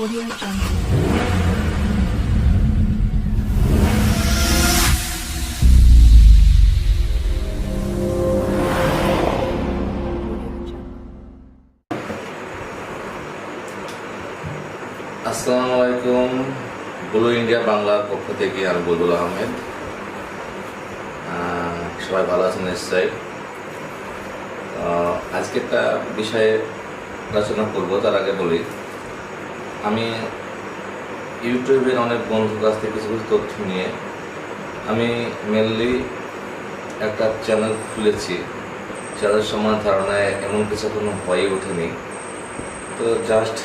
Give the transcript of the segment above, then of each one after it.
Audio Jungle. আসসালামু আলাইকুম। Blue India বাংলার পক্ষ থেকে আমি বুলবুল আহমেদ। আহ, সবাই ভালো আছেন নিশ্চয়ই। তো আজকে একটা বিষয়ে আলোচনা করব তার আগে বলি। আমি ইউটিউবের অনেক বন্ধুর কাছ থেকে কিছু কিছু তথ্য নিয়ে আমি মেনলি একটা চ্যানেল খুলেছি। যাদের সমান ধারণায় এমন কিছু কোনো হয়ে ওঠেনি। তো জাস্ট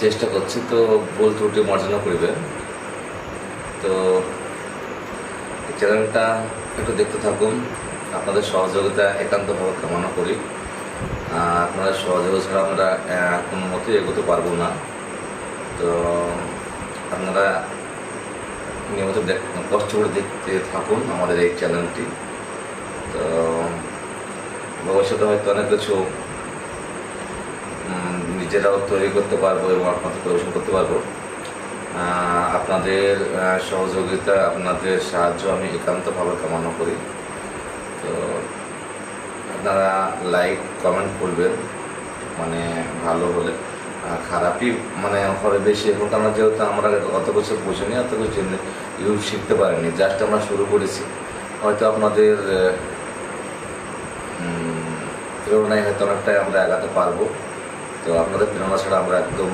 চেষ্টা করছি তো ভুল ত্রুটি মার্জনা করিবেন তো চ্যানেলটা একটু দেখতে থাকুন। আপনাদের সহযোগিতা একান্তভাবে কামনা করি। আহ, আপনাদের সহযোগিতা ছাড়া আমরা কোনো মতেই এগোতে পারব না। তো আপনারা নিয়মিত কষ্ট করে দেখতে থাকুন আমাদের এই চ্যানেলটি। তো ভবিষ্যতে হয়তো অনেক কিছু নিজেরাও তৈরি করতে পারব এবং আপনাদের পরিবেশন করতে পারব। আপনাদের সহযোগিতা আপনাদের সাহায্য আমি একান্তভাবে কামনা করি। তো আপনারা লাইক কমেন্ট করবেন। মানে ভালো হলে। আর খারাপই মানে হবে বেশি। এখন আমরা যেহেতু আমরা অত কিছু বুঝিনি, অত কিছু ইউজ শিখতে পারিনি। জাস্ট আমরা শুরু করেছি। হয়তো আপনাদের প্রেরণায় হয়তো অনেকটাই আমরা এগাতে পারব। তো আপনাদের প্রেরণা ছাড়া আমরা একদম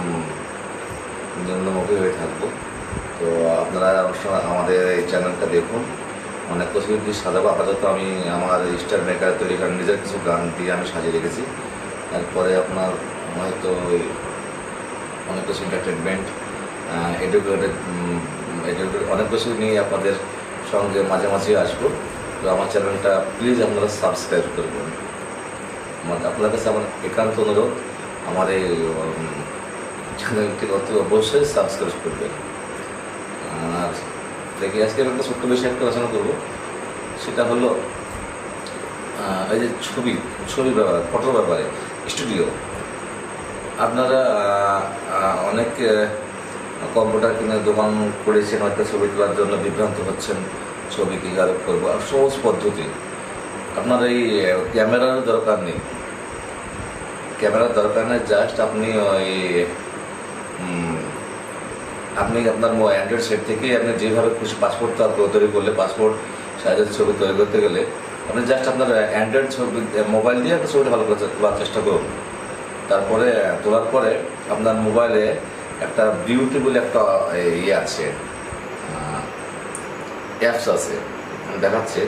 নিম্নমুখী হয়ে থাকব। তো আপনারা আমাদের এই চ্যানেলটা দেখুন। কিছু যদি সাজাবো। আপাতত আমি আমার স্টার মেকার তৈরি করার নিজের কিছু গান দিয়ে আমি সাজিয়ে রেখেছি। তারপরে আপনার হয়তো ওই অনেক কিছু এন্টারটেনমেন্ট এডুকেটেড অনেক কিছু নিয়ে আপনাদের সঙ্গে মাঝে মাঝে আসব। তো আমার চ্যানেলটা প্লিজ আপনারা সাবস্ক্রাইব করবেন আমার আপনার কাছে আমার একান্ত অনুরোধ, আমার এই চ্যানেলটি অতি অবশ্যই সাবস্ক্রাইব করবেন। আর দেখি আজকে একটা ছোট্ট বিষয়ে একটা আলোচনা করব। সেটা হলো এই যে ছবি ছবি ব্যাপারে, ফটোর ব্যাপারে, স্টুডিও। আপনারা অনেক কম্পিউটার কিনে দোকান করেছেন, হয়তো ছবি তোলার জন্য বিভ্রান্ত হচ্ছেন, ছবি কীভাবে করব, আর সহজ পদ্ধতি। আপনার এই ক্যামেরার দরকার নেই। ক্যামেরার দরকার নেই, জাস্ট আপনি ওই আপনি আপনার অ্যান্ড্রয়েড সেট থেকে আপনি যেভাবে খুশি পাসপোর্ট তৈরি করলে পাসপোর্ট সাইজের ছবি তৈরি করতে গেলে আপনি জাস্ট আপনার অ্যান্ড্রয়েড ছবি মোবাইল দিয়ে একটা ছবিটা ভালো করে তোলার চেষ্টা করুন। তারপরে, তোলার পরে আপনার মোবাইলে একটা বিউটিফুল একটা ইয়ে আছে অ্যাপস আছে দেখাচ্ছে।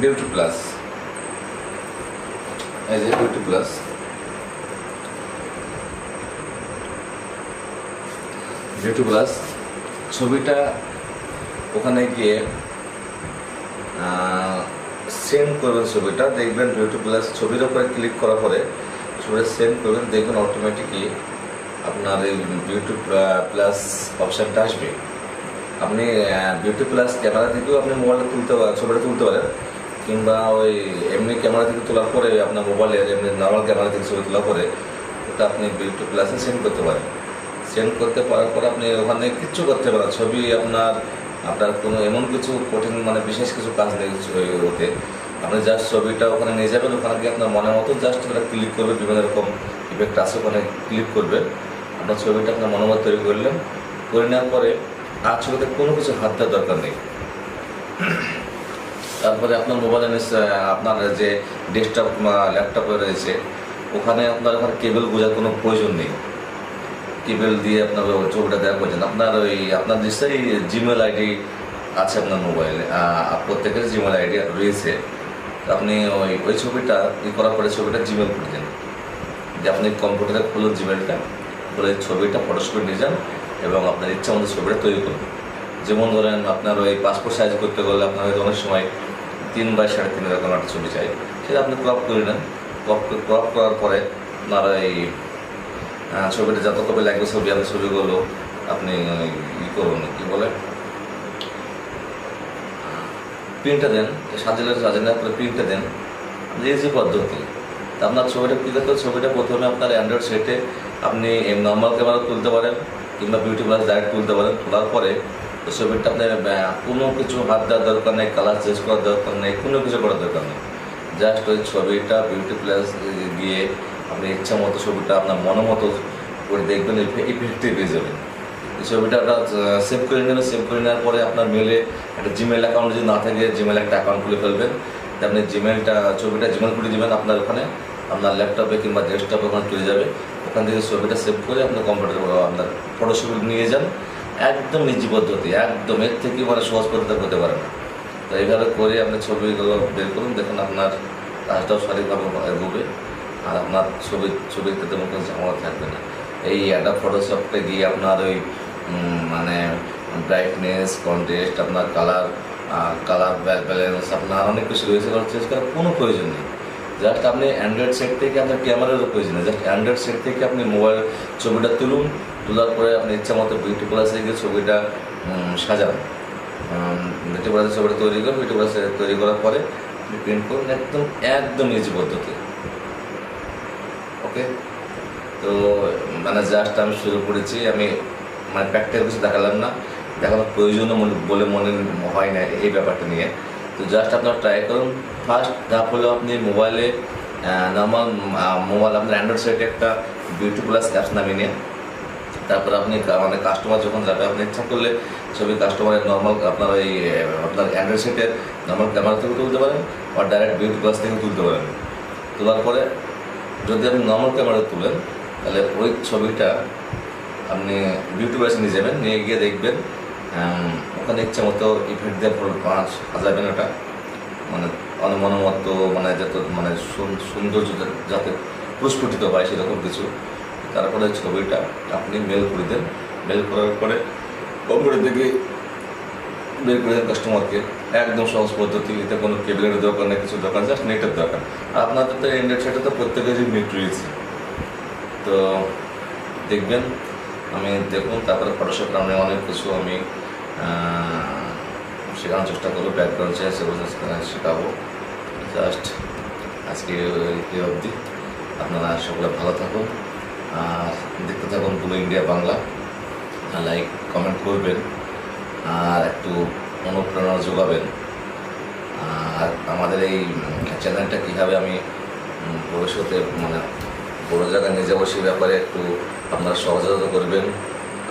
বিউটি প্লাস এই যে বিউটি প্লাস বিউটি প্লাস ছবিটা ওখানে গিয়ে সেন্ড করবেন ছবিটা, দেখবেন বিউটি প্লাস ছবির উপরে ক্লিক করার পরে ছবিটা সেন্ড করবেন, দেখবেন অটোমেটিকই আপনার এই বিউটি প্লাস অপশানটা আসবে। আপনি বিউটি প্লাস ক্যামেরা থেকেও আপনি মোবাইলটা তুলতে পারেন, ছবিটা তুলতে পারেন, কিংবা ওই এমনি ক্যামেরা থেকে তোলার পরে আপনার মোবাইলের এমনি নর্মাল ক্যামেরা থেকে ছবি তোলার পরে ওটা আপনি বিউটি প্লাসে সেন্ড করতে পারেন। সেন্ড করতে পারার পর আপনি ওখানে কিচ্ছু করতে পারেন ছবি আপনার আপনার কোনো এমন কিছু কঠিন মানে বিশেষ কিছু কাজ নেই ওতে আপনি জাস্ট ছবিটা ওখানে নিয়ে যাবেন, ওখানে গিয়ে আপনার মনের মতো জাস্ট ওটা ক্লিক করবে, বিভিন্ন রকম ইফেক্ট আছে ওখানে ক্লিক করবে। আপনার ছবিটা আপনার মতো তৈরি করলেন। করে নেওয়ার পরে আর ছবিতে কোনো কিছু হাত দেওয়ার দরকার নেই। তারপরে আপনার মোবাইলে নিশ্চয়, আপনার যে ডেস্কটপ ল্যাপটপে রয়েছে, ওখানে আপনার ওখানে কেবল বোঝার কোনো প্রয়োজন নেই। কেবল দিয়ে আপনার ছবিটা দেওয়ার প্রয়োজন আপনার ওই, আপনার নিশ্চয়ই জিমেল আইডি আছে আপনার মোবাইলে প্রত্যেকের জিমেল আইডি রয়েছে। আপনি ওই ওই ছবিটা ই করার পরে ছবিটা জিমেল করে দেন। যে আপনি কম্পিউটারে খুলুন জিমেলটা খুলে ছবিটা ফটোস্কোপ নিয়ে যান এবং আপনার ইচ্ছা মতো ছবিটা তৈরি করুন। যেমন ধরেন আপনার ওই পাসপোর্ট সাইজ করতে গেলে আপনার হয়তো অনেক সময় তিন বাই সাড়ে তিন এরকম একটা ছবি চাই। সেটা আপনি ক্রপ করে নেন। ক্রপ ক্রপ করার পরে আপনার এই ছবিটা যত কবে লাগবে ছবি আপনি ছবিগুলো আপনি ই করুন, কী বলে? প্রিন্টটা দেন, সাজালে সাজানোর পরে প্রিন্টটা দেন। যে যে পদ্ধতি, তো আপনার ছবিটা, কী করতে ছবিটা? প্রথমে আপনার অ্যান্ড্রয়েড সেটে আপনি নর্মাল ক্যামেরা তুলতে পারেন, কিংবা বিউটি প্লাস ডাইরেক্ট তুলতে পারেন, তোলার পরে ছবিটা আপনার কোনো কিছু হাত দেওয়ার দরকার নেই কালার চেঞ্জ করার দরকার নেই, কোনো কিছু করার দরকার নেই। জাস্ট ওই ছবিটা বিউটি প্লাস গিয়ে আপনি ইচ্ছা মতো ছবিটা আপনার মন মতো করে দেখবেন, এই ইফেক্টিভ পেয়ে যাবেন। এই ছবিটা আপনার সেভ করে নেবেন সেভ করে নেওয়ার পরে আপনার মেলে একটা জিমেল অ্যাকাউন্ট যদি না থাকে জিমেল একটা অ্যাকাউন্ট খুলে ফেলবেন। আপনি জিমেলটা ছবিটা জিমেল করে দেবেন আপনার ওখানে। আপনার ল্যাপটপে কিংবা ডেস্কটপে ওখানে চলে যাবে। ওখান থেকে ছবিটা সেভ করে আপনার কম্পিউটার আপনার ফটো ছবি নিয়ে যান। একদম নিজি পদ্ধতি, একদম। এর থেকে মানে সহজ পদ্ধতি করতে পারে না। তো এইভাবে করে আপনি ছবিগুলো বের করুন, দেখুন আপনার কাজটাও সঠিকভাবে এগোবে আর আপনার ছবি, ছবিতে তেমন কোনো ঝামেলা থাকবে না। এই একটা ফটোশপে গিয়ে আপনার ওই মানে ব্রাইটনেস কন্টেস্ট আপনার কালার কালার ব্যালেন্স আপনার অনেক কিছু রয়েছে চেঞ্জ করার কোনো প্রয়োজন নেই। জাস্ট আপনি অ্যান্ড্রয়েড সেট থেকে আপনার ক্যামেরারও প্রয়োজন নেই। জাস্ট অ্যান্ড্রয়েড সেট থেকে আপনি মোবাইল ছবিটা তুলুন, তোলার পরে আপনি ইচ্ছা মতো বিউটি প্লাসে গিয়ে ছবিটা সাজান। বিউটি প্লাসে ছবিটা তৈরি করুন বিউটি প্লাসে তৈরি করার পরে প্রিন্ট করুন, একদম একদম ইজি পদ্ধতি। ওকে? তো মানে জাস্ট আমি শুরু করেছি, আমি মানে প্র্যাকটিক্যাল কিছু দেখালাম না। দেখানোর প্রয়োজনও বলে মনে হয় না এই ব্যাপারটা নিয়ে। তো জাস্ট আপনারা ট্রাই করুন। ফার্স্ট ধাপ হলো আপনি মোবাইলে নর্মাল মোবাইল আপনার অ্যান্ড্রয়েড সেটে একটা বিউটি প্লাস অ্যাপস নামিয়ে নিন। তারপর আপনি মানে কাস্টমার যখন যাবে, আপনি ইচ্ছা করলে ছবি কাস্টমারের নর্মাল আপনার ওই, আপনার অ্যান্ড্রয়েড সেটের নর্মাল ক্যামেরা থেকে তুলতে পারেন বা ডাইরেক্ট বিউটি প্লাস থেকে তুলতে পারেন। তোলার পরে যদি আপনি নর্মাল ক্যামেরা তুলেন, তাহলে ওই ছবিটা আপনি বিউটি প্লাসে নিয়ে যাবেন, নিয়ে গিয়ে দেখবেন ওখানে ইচ্ছা মতো ইফেক্ট দিয়ে পুরো পাঁচ সাজাবেন ওটা মানে অনমনমত মানে যত মানে সৌন্দর্য যাতে প্রস্ফুটিত হয় সেরকম কিছু। তারপরে ছবিটা আপনি মেল করে দেন। মেল করার পরে কম্পিউটার থেকে বের করে দেন কাস্টমারকে একদম সহজ পদ্ধতি এতে কোনো কেবিলের দরকার নেই, কিছু দরকার জাস্ট নেটের দরকার আপনাদের তো অ্যান্ড্রয়েড সেটা তো প্রত্যেকেরই নেট রয়েছে তো দেখবেন, আমি দেখুন, তারপরে ফটোশপ আমি অনেক কিছু আমি শেখানোর চেষ্টা করব ব্যাকগ্রাউন্ড চেঞ্জ শেখাবো। জাস্ট আজকে এই অবধি। আপনারা সকলে ভালো থাকুন। আর দেখতে থাকুন পুরো ইন্ডিয়া বাংলা। লাইক কমেন্ট করবেন। আর একটু অনুপ্রেরণা যোগাবেন। আর আমাদের এই চ্যানেলটা কীভাবে আমি ভবিষ্যতে মানে বড় জায়গায় নিয়ে যাব সে ব্যাপারে একটু আপনারা সহযোগিতা করবেন।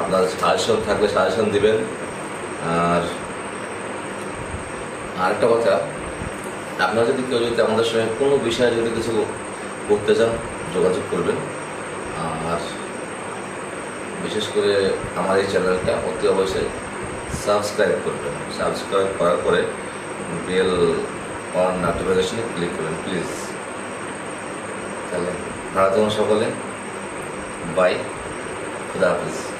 আপনার সাজেশন থাকলে সাজেশন দিবেন। আর আরেকটা কথা, আপনারা যদি কেউ যদি আমাদের সঙ্গে কোনো বিষয়ে যদি কিছু করতে চান, যোগাযোগ করবেন। আর বিশেষ করে আমার এই চ্যানেলটা অতি অবশ্যই সাবস্ক্রাইব করবেন। সাবস্ক্রাইব করার পরে বেল অন নোটিফিকেশনে ক্লিক করবেন প্লিজ তাহলে থাকুন সকলে। বাই খুদা হাফিজ।